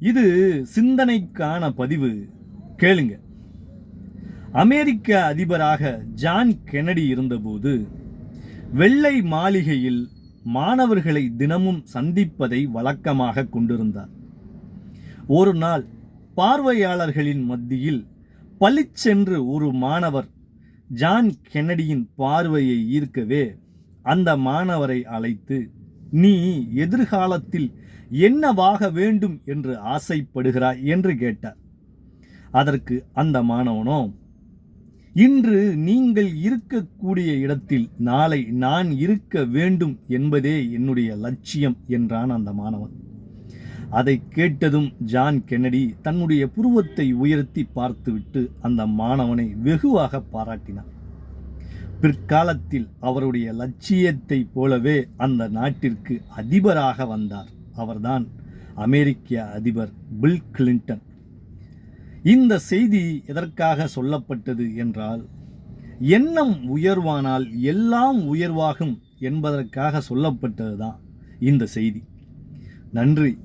இது சிந்தனைக்கான பதிவு. கேளுங்க. அமெரிக்க அதிபராக ஜான் கெனடி இருந்தபோது வெள்ளை மாளிகையில் மாணவர்களை தினமும் சந்திப்பதை வழக்கமாக கொண்டிருந்தார். ஒரு நாள் பார்வையாளர்களின் மத்தியில் பளிச்சென்று ஒரு மாணவர் ஜான் கென்னடியின் பார்வையை ஈர்க்கவே அந்த மாணவரை அழைத்து நீ எதிர்காலத்தில் என்னவாக வேண்டும் என்று ஆசைப்படுகிறாய் என்று கேட்டார். அதற்கு அந்த மாணவனோ இன்று நீங்கள் இருக்கக்கூடிய இடத்தில் நாளை நான் இருக்க வேண்டும் என்பதே என்னுடைய லட்சியம் என்றான் அந்த மாணவன். அதை கேட்டதும் ஜான் கென்னடி தன்னுடைய புருவத்தை உயர்த்தி பார்த்துவிட்டு அந்த மாணவனை வெகுவாக பாராட்டினார் பிற்காலத்தில் அவருடைய லட்சியத்தைப் போலவே அந்த நாட்டிற்கு அதிபராக வந்தார். அவர்தான் அமெரிக்க அதிபர் பில் கிளின்டன் இந்த செய்தி எதற்காக சொல்லப்பட்டது என்றால் எண்ணம் உயர்வானால் எல்லாம் உயர்வாகும் என்பதற்காக சொல்லப்பட்டதுதான் இந்த செய்தி. நன்றி.